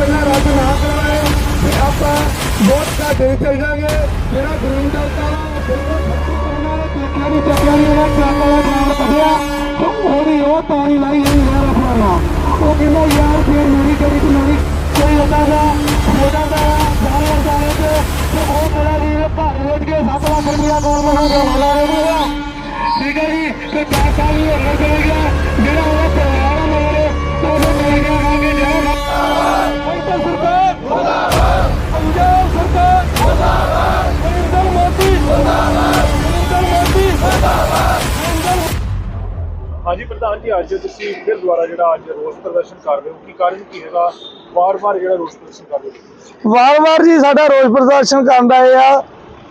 ਪਹਿਲਾਂ ਰੱਦ ਨਾ ਕਰਾਏ ਤੇ ਆਪਾਂ ਬਹੁਤ ਦਾ ਦੇ ਚੱਲ ਜਾਗੇ ਜਿਹੜਾ ਗ੍ਰੀਨ ਦਲਤਾ ਵਾ ਉਹ ਬਿਲਕੁਲ ਖਤਮ ਦੀ ਟੱਕਿਆਂ ਦੀ ਉਹਨਾਂ ਟਰੱਕ ਵਾਲਾ ਨਾਲ ਕੱਢਿਆ। ਤੇ ਉਹਦੀ ਉਹ ਪਾਣੀ ਲਾਈ ਹੋਈ ਯਾਰ ਆਪਣਾ ਉਹ ਕਹਿੰਦਾ, ਯਾਰ ਫੇਰ ਮੇਰੀ ਕਰੀ ਤੇ ਮੇਰੀ ਕੋਈ ਹੁੰਦਾ ਦਾ ਹਾਂਜੀ ਪ੍ਰਧਾਨ ਜੀ, ਅੱਜ ਤੁਸੀਂ ਫਿਰ ਦੁਬਾਰਾ ਜਿਹੜਾ ਅੱਜ ਰੋਸ ਪ੍ਰਦਰਸ਼ਨ ਕਰ ਰਹੇ ਹੋ, ਕੀ ਕਾਰਨ ਕੀ ਹੈਗਾ? ਵਾਰ-ਵਾਰ ਜਿਹੜਾ ਰੋਸ ਪ੍ਰਦਰਸ਼ਨ ਕਰ ਰਹੇ ਹੋ। ਵਾਰ-ਵਾਰ ਜੀ ਸਾਡਾ ਰੋਸ ਪ੍ਰਦਰਸ਼ਨ ਕਰਨ ਦਾ ਇਹ ਆ।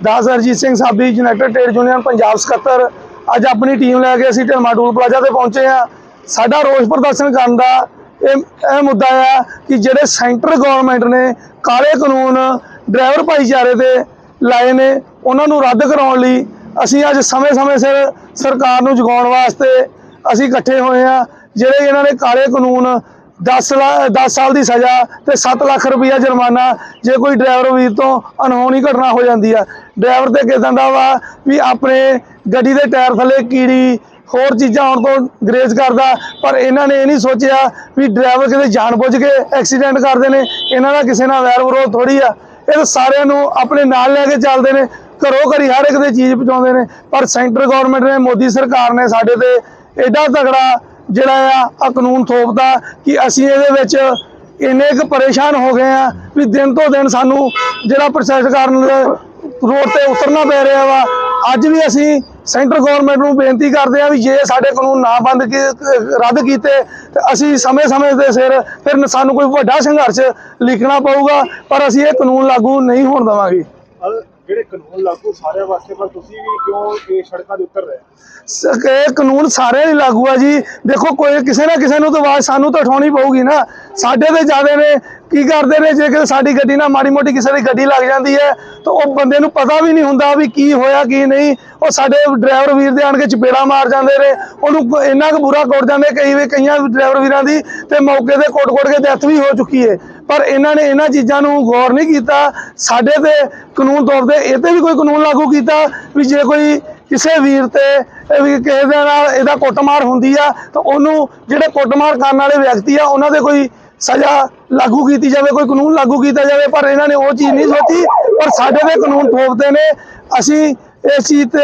ਦਾਸ Harjit Singh Sabi united trade union Punjab ਸਕੱਤਰ, ਅੱਜ ਆਪਣੀ ਟੀਮ ਲੈ ਕੇ ਅਸੀਂ ਢਲਮਾ ਟੂਲ ਪਲਾਜ਼ਾ ਤੇ ਪਹੁੰਚੇ ਆ ਸਾਡਾ ਰੋਸ ਪ੍ਰਦਰਸ਼ਨ ਕਰਨ ਦਾ ਇਹ ਇਹ ਮੁੱਦਾ ਆ ਕਿ ਜਿਹੜੇ ਸੈਂਟਰ ਗਵਰਨਮੈਂਟ ਨੇ ਕਾਲੇ ਕਾਨੂੰਨ, ਡਰਾਈਵਰ ਭਾਈਚਾਰੇ ਤੇ ਲਾਏ ਨੇ, ਉਹਨਾਂ ਨੂੰ ਰੱਦ ਕਰਾਉਣ ਲਈ ਅਸੀਂ ਅੱਜ ਸਮੇਂ-ਸਮੇਂ ਸਿਰ ਸਰਕਾਰ ਨੂੰ ਜਗਾਉਣ ਵਾਸਤੇ ਅਸੀਂ ਇਕੱਠੇ ਹੋਏ ਆ ਜਿਹੜੇ ਇਹਨਾਂ ਨੇ ਕਾਲੇ ਕਾਨੂੰਨ 10 10 ਸਾਲ ਦੀ ਸਜ਼ਾ ਤੇ 7 ਲੱਖ ਰੁਪਇਆ ਜੁਰਮਾਨਾ, ਜੇ ਕੋਈ ਡਰਾਈਵਰ ਵੀਰ ਤੋਂ ਅਨਹੋਣੀ ਘਟਨਾ ਹੋ ਜਾਂਦੀ ਆ। ਡਰਾਈਵਰ ਤੇ ਕਿਦਾਂ ਦਾ ਵਾ ਵੀ ਆਪਣੇ ਗੱਡੀ ਦੇ ਟਾਇਰ ਥੱਲੇ ਕੀੜੀ, ਹੋਰ ਚੀਜ਼ਾਂ ਆਉਣ ਤੋਂ ਗਰੇਜ਼ ਕਰਦਾ, ਪਰ ਇਹਨਾਂ ਨੇ ਇਹ ਨਹੀਂ ਸੋਚਿਆ ਵੀ ਡਰਾਈਵਰ ਕਿਤੇ ਜਾਣਬੁੱਝ ਕੇ ਐਕਸੀਡੈਂਟ ਕਰਦੇ ਨੇ, ਇਹਨਾਂ ਦਾ ਕਿਸੇ ਨਾਲ ਵੈਰ ਵਿਰੋਧ ਥੋੜੀ ਆ। ਇਹ ਤਾਂ ਸਾਰਿਆਂ ਨੂੰ ਆਪਣੇ ਨਾਲ ਲੈ ਕੇ ਚੱਲਦੇ ਨੇ, ਘਰੋਂ ਘਰੀ ਹਰ ਇੱਕ ਦੇ ਚੀਜ਼ ਪਹੁੰਚਾਉਂਦੇ ਨੇ, ਪਰ ਸੈਂਟਰ ਗਵਰਨਮੈਂਟ ਨੇ, ਮੋਦੀ ਸਰਕਾਰ ਨੇ ਸਾਡੇ ਤੇ ਐਡਾ ਤਗੜਾ ਜਿਹੜਾ ਆ ਆ ਕਾਨੂੰਨ ਥੋਪਦਾ ਕਿ ਅਸੀਂ ਇਹਦੇ ਵਿੱਚ ਇੰਨੇ ਕੁ ਪਰੇਸ਼ਾਨ ਹੋ ਗਏ ਆ ਵੀ ਦਿਨ ਤੋਂ ਦਿਨ ਸਾਨੂੰ ਜਿਹੜਾ ਪ੍ਰੋਸੈਸ ਕਰਨ ਰੋਡ ਤੇ ਉਤਰਨਾ ਪੈ ਰਿਹਾ ਵਾ, ਅੱਜ ਵੀ ਅਸੀਂ ਸੈਂਟਰ ਗਵਰਨਮੈਂਟ ਨੂੰ ਬੇਨਤੀ ਕਰਦੇ ਆ ਵੀ ਜੇ ਸਾਡੇ ਕਾਨੂੰਨ ਨਾ ਬੰਦ ਕੀ- ਰੱਦ ਕੀਤੇ, ਤੇ ਅਸੀਂ ਸਮੇਂ-ਸਮੇਂ ਦੇ ਸਿਰ ਫਿਰ ਸਾਨੂੰ ਕੋਈ ਵੱਡਾ ਸੰਘਰਸ਼ ਲਿਖਣਾ ਪਊਗਾ, ਪਰ ਅਸੀਂ ਇਹ ਕਾਨੂੰਨ ਲਾਗੂ ਨਹੀਂ ਹੋਣ ਦੇਵਾਂਗੇ। ਜਿਹੜੇ ਕਾਨੂੰਨ ਲਾਗੂ ਸਾਰਿਆਂ ਵਾਸਤੇ, ਪਰ ਤੁਸੀਂ ਵੀ ਕਿਉਂ ਇਹ ਸੜਕਾਂ ਦੇ ਉਤਰ ਰਹੇ ਹੋ? ਕਾਨੂੰਨ ਸਾਰਿਆਂ ਲਈ ਲਾਗੂ ਆ ਜੀ ਦੇਖੋ, ਕੋਈ ਕਿਸੇ ਨਾ ਕਿਸੇ ਨੂੰ ਤਾਂ ਆਵਾਜ਼ ਸਾਨੂੰ ਤਾਂ ਉਠਾਉਣੀ ਪਊਗੀ ਨਾ ਸਾਡੇ ਤੇ ਜ਼ਿਆਦਾ ਨੇ ਕੀ ਕਰਦੇ ਨੇ? ਜੇ ਕਿ ਸਾਡੀ ਗੱਡੀ ਨਾਲ ਮਾੜੀ ਮੋਟੀ ਕਿਸੇ ਦੀ ਗੱਡੀ ਲੱਗ ਜਾਂਦੀ ਹੈ, ਤਾਂ ਉਹ ਬੰਦੇ ਨੂੰ ਪਤਾ ਵੀ ਨਹੀਂ ਹੁੰਦਾ ਵੀ ਕੀ ਹੋਇਆ, ਕੀ ਨਹੀਂ। ਉਹ ਸਾਡੇ ਡਰਾਈਵਰ ਵੀਰ ਦੇ ਆਣ ਕੇ ਚਪੇੜਾ ਮਾਰ ਜਾਂਦੇ ਨੇ। ਉਹਨੂੰ ਕ- ਇੰਨਾ ਕੁ ਬੁਰਾ ਕੁੱਟ ਜਾਂਦੇ ਕਈ ਵੀ ਕਈਆਂ ਡਰਾਈਵਰ ਵੀਰਾਂ ਦੀ ਤੇ ਮੌਕੇ ਤੇ ਕੁੱਟ-ਕੁੱਟ ਕੇ ਡੈਥ ਵੀ ਹੋ ਚੁੱਕੀ ਹੈ ਪਰ ਇਹਨਾਂ ਨੇ ਇਹਨਾਂ ਚੀਜ਼ਾਂ ਨੂੰ ਗੌਰ ਨਹੀਂ ਕੀਤਾ। ਸਾਡੇ ਤੇ ਕਾਨੂੰਨ ਤੌਰ ਤੇ ਇਹ ਤੇ ਵੀ ਕੋਈ ਕਾਨੂੰਨ ਲਾਗੂ ਕੀਤਾ ਵੀ ਜੇ ਕੋਈ ਕਿਸੇ ਵੀਰ ਤੇ ਵੀ ਕਿਸੇ ਦੇ ਨਾਲ ਇਹਦਾ ਕੁੱਟਮਾਰ ਹੁੰਦੀ ਆ, ਤਾਂ ਉਹਨੂੰ ਜਿਹੜੇ ਕੁੱਟਮਾਰ ਕਰਨ ਵਾਲੇ ਵਿਅਕਤੀ ਆ, ਉਹਨਾਂ ਦੇ ਕੋਈ ਸਜ਼ਾ ਲਾਗੂ ਕੀਤੀ ਜਾਵੇ ਕੋਈ ਕਾਨੂੰਨ ਲਾਗੂ ਕੀਤਾ ਜਾਵੇ ਪਰ ਇਹਨਾਂ ਨੇ ਉਹ ਚੀਜ਼ ਨਹੀਂ ਸੋਚੀ। ਪਰ ਸਾਡੇ ਤੇ ਕਾਨੂੰਨ ਥੋਪਦੇ ਨੇ। ਅਸੀਂ ਇਸ ਚੀਜ਼ ਤੇ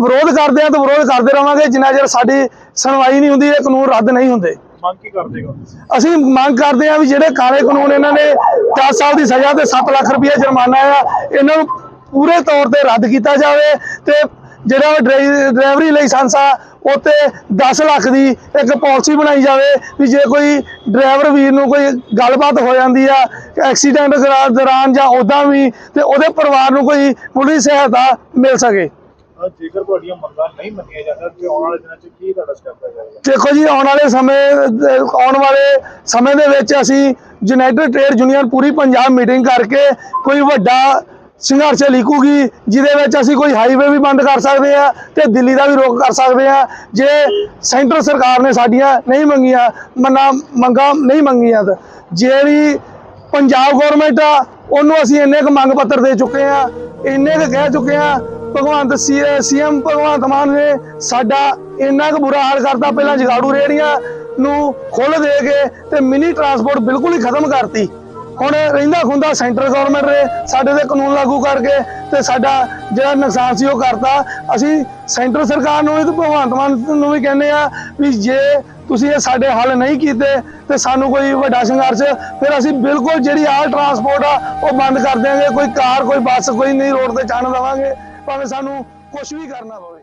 ਵਿਰੋਧ ਕਰਦੇ ਹਾਂ ਤੇ ਵਿਰੋਧ ਕਰਦੇ ਰਵਾਂਗੇ। ਜਿੰਨਾ ਚਿਰ ਸਾਡੀ ਸੁਣਵਾਈ ਨਹੀਂ ਹੁੰਦੀ ਇਹ ਕਾਨੂੰਨ ਰੱਦ ਨਹੀਂ ਹੁੰਦੇ। ਮੰਗ ਕੀ ਕਰਦੇ ਹੋ? ਅਸੀਂ ਮੰਗ ਕਰਦੇ ਹਾਂ ਵੀ ਜਿਹੜੇ ਕਾਲੇ ਕਾਨੂੰਨ ਇਹਨਾਂ ਨੇ 10 ਸਾਲ ਦੀ ਸਜ਼ਾ ਤੇ 7 ਲੱਖ ਰੁਪਏ ਜੁਰਮਾਨਾ ਆ ਇਹਨਾਂ ਨੂੰ ਪੂਰੇ ਤੌਰ ਤੇ ਰੱਦ ਕੀਤਾ ਜਾਵੇ ਤੇ ਜਿਹੜਾ ਡਰਾਈ- ਡਰਾਈਵਰੀ ਲਾਇਸੈਂਸ ਆ ਉਹ ਤੇ 10 ਲੱਖ ਦੀ ਇੱਕ ਪਾਲਿਸੀ ਬਣਾਈ ਜਾਵੇ ਵੀ ਜੇ ਕੋਈ ਡਰਾਈਵਰ ਵੀਰ ਨੂੰ ਕੋਈ ਗੱਲਬਾਤ ਹੋ ਜਾਂਦੀ ਆ ਐਕਸੀਡੈਂਟ ਦੌਰਾ- ਦੌਰਾਨ ਜਾਂ ਉਦਾਂ ਵੀ ਤੇ ਉਹਦੇ ਪਰਿਵਾਰ ਨੂੰ ਕੋਈ ਪੁਲਿਸ ਸਹਾਇਤਾ ਮਿਲ ਸਕੇ। ਜੇਕਰ ਤੁਹਾਡੀਆਂ ਮੰਗਾਂ ਨਹੀਂ ਮੰਨੀਆਂ ਜਾਂਦੀਆਂ ਤੇ ਆਉਣ ਵਾਲੇ ਦਿਨਾਂ 'ਚ ਕੀ ਤੁਹਾਡਾ ਸਟੈਪ ਹੈ ਜਾਏਗਾ? ਦੇਖੋ ਜੀ ਆਉਣ ਵਾਲੇ ਸਮੇਂ ਆਉਣ ਵਾਲੇ ਸਮੇਂ ਦੇ ਵਿੱਚ ਅਸੀਂ ਯੂਨਾਈਟਿਡ ਟ੍ਰੇਡ ਯੂਨੀਅਨ ਪੂਰੀ ਪੰਜਾਬ ਮੀਟਿੰਗ ਕਰਕੇ ਕੋਈ ਵੱਡਾ ਸੰਘਰਸ਼ ਲਿਖੂਗੀ ਜਿਹਦੇ ਵਿੱਚ ਅਸੀਂ ਕੋਈ ਹਾਈਵੇ ਵੀ ਬੰਦ ਕਰ ਸਕਦੇ ਆ ਤੇ ਦਿੱਲੀ ਦਾ ਵੀ ਰੋਕ ਕਰ ਸਕਦੇ ਆ ਜੇ ਸੈਂਟਰ ਸਰਕਾਰ ਨੇ ਸਾਡੀਆਂ ਨਹੀਂ ਮੰਗੀਆਂ, ਮੰਨਾ, ਮੰਗਾਂ, ਨਹੀਂ ਮੰਗੀਆਂ ਤਾਂ ਜੇ ਪੰਜਾਬ ਗਵਰਨਮੈਂਟ ਆ, ਉਹਨੂੰ ਅਸੀਂ ਇੰਨੇ ਕੁ ਮੰਗ ਪੱਤਰ ਦੇ ਚੁੱਕੇ ਆ ਇੰਨੇ ਕੁ ਕਹਿ ਚੁੱਕੇ ਆ ਭਗਵੰਤ ਸੀਐਮ ਭਗਵੰਤ ਮਾਨ ਨੇ ਸਾਡਾ ਇੰਨਾ ਕੁ ਬੁਰਾ ਹਾਲ ਕਰਤਾ, ਪਹਿਲਾਂ ਜਗਾੜੂ ਰੇੜੀਆਂ ਨੂੰ ਖੁੱਲ ਦੇ ਕੇ ਤੇ ਮਿਨੀ ਟਰਾਂਸਪੋਰਟ ਬਿਲਕੁਲ ਹੀ ਖਤਮ ਕਰਤੀ। ਹੁਣ ਰਹਿੰਦਾ ਖੁੰਦਾ ਸੈਂਟਰ ਗਵਰਨਮੈਂਟ ਨੇ ਸਾਡੇ ਤੇ ਕਾਨੂੰਨ ਲਾਗੂ ਕਰਕੇ ਤੇ ਸਾਡਾ ਜਿਹੜਾ ਨੁਕਸਾਨ ਸੀ ਉਹ ਕਰਤਾ। ਅਸੀਂ ਸੈਂਟਰ ਸਰਕਾਰ ਨੂੰ ਵੀ ਤੇ ਭਗਵੰਤ ਮਾਨ ਨੂੰ ਵੀ ਕਹਿੰਦੇ ਆ ਵੀ ਜੇ ਤੁਸੀਂ ਇਹ ਸਾਡੇ ਹੱਲ ਨਹੀਂ ਕੀਤੇ ਤੇ ਸਾਨੂੰ ਕੋਈ ਵੱਡਾ ਸੰਘਰਸ਼, ਫਿਰ ਅਸੀਂ ਬਿਲਕੁਲ ਜਿਹੜੀ ਆਲ ਟਰਾਂਸਪੋਰਟ ਆ, ਉਹ ਬੰਦ ਕਰ ਦਿਆਂਗੇ। ਕੋਈ ਕਾਰ, ਕੋਈ ਬੱਸ, ਕੋਈ ਨਹੀਂ, ਰੋਡ ਤੇ ਜਾਣ ਦੇਵਾਂਗੇ। ਭਾਵੇਂ ਸਾਨੂੰ ਕੁਝ ਵੀ ਕਰਨਾ ਪਵੇ